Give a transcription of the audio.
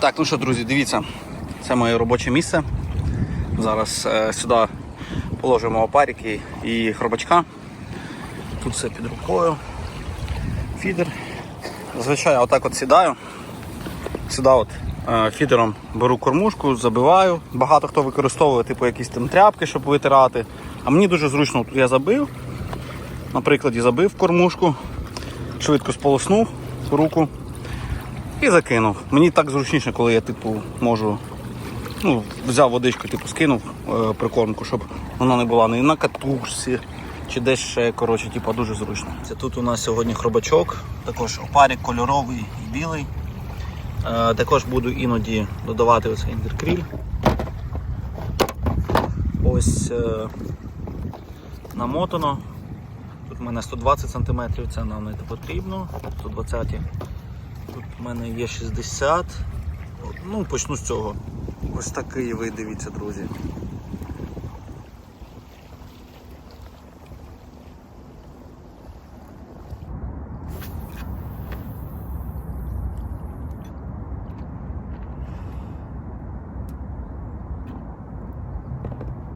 Так, ну що, друзі, дивіться, це моє робоче місце. Зараз е, сюди положимо опарики і хробачка. Тут все під рукою. Фідер. Зазвичай я отак от сідаю. Сюди от е, фідером беру кормушку, забиваю. Багато хто використовує типу якісь там тряпки, щоб витирати. А мені дуже зручно, тут я забив. На прикладі забив кормушку, швидко сполоснув руку і закинув. Мені так зручніше, коли я типу можу. Ну, взяв водичку, типу, скинув е, прикормку, щоб вона не була ні на катушці чи десь ще, коротше, типу, дуже зручно. Це тут у нас сьогодні хробачок, також опарик кольоровий і білий. Е, також буду іноді додавати оцей індеркріль. Ось е, намотано. Тут в мене 120 см, це нам не потрібно. 120 Тут в мене є 60. Ну, почну з цього. Ось такий вид, дивіться, друзі.